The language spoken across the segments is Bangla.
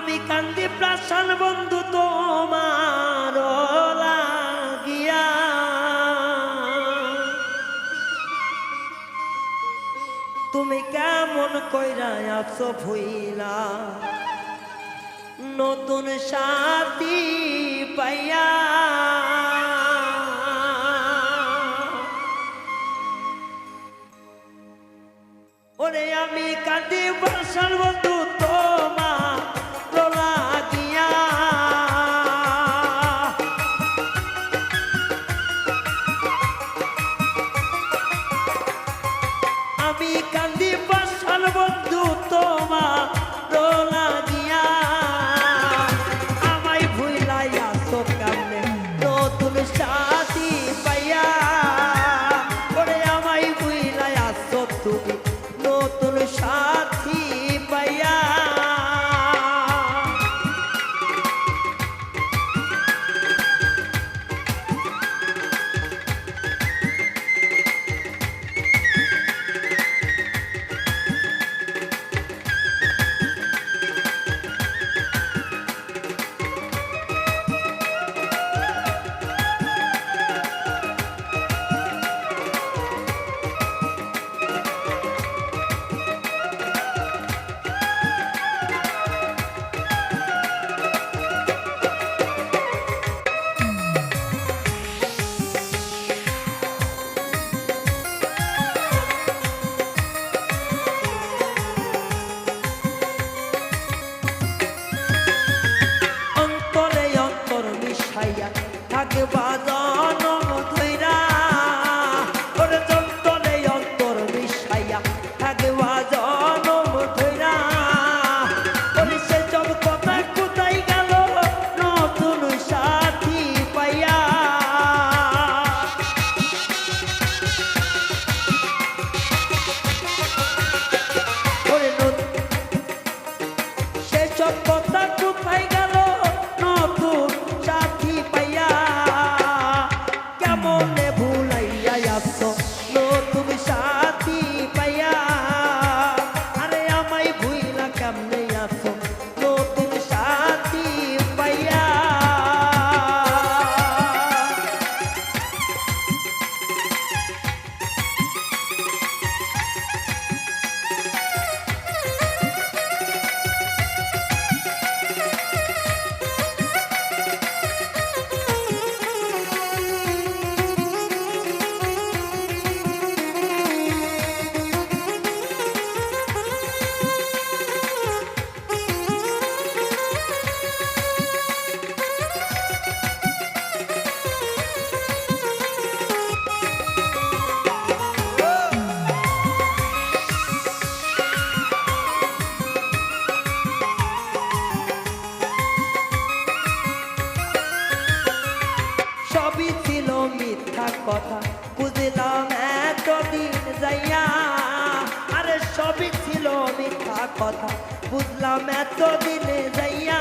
আমি কান্দি প্রাসান বন্ধু তোমার লাগিয়া। তুমি কেমন কইরা আপসো ভুইলা নতুন সাথী পাইয়া। ওরে আমি কাঁদি বর্ষণ ভুলাইয়া আসো। সবই ছিল মিথ্যা কথা। বুঝলাম এতদিনে যাইয়া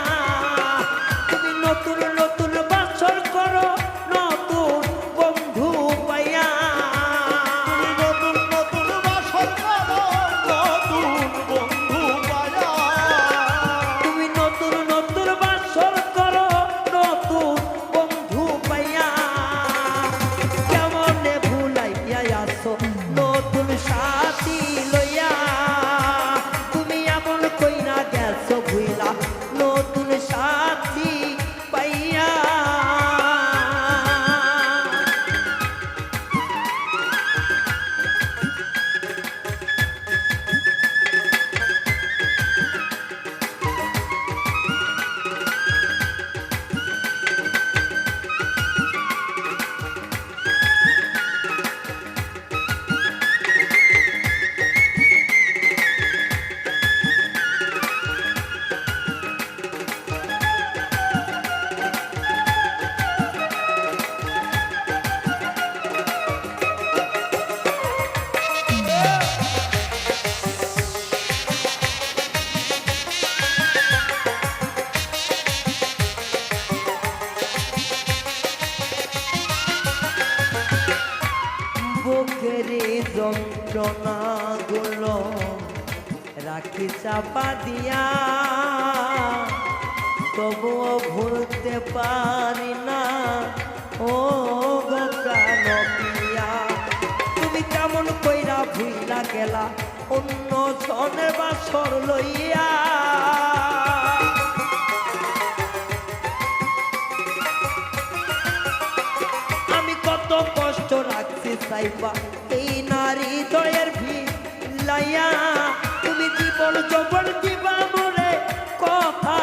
যন্ত্রণা গুল রাখি চাপা দিয়া। তবু ভুলতে পারি না। ও গোপিয়া তুমি কেমন কইরা ভুইলা গেলা, অন্য জনে বাসর লইয়া। আমি কত কষ্ট রাখতে চাইবা এই হৃদয়ের ভি লাইয়া তুমি জীবন যৌবন জীবা মরে কথা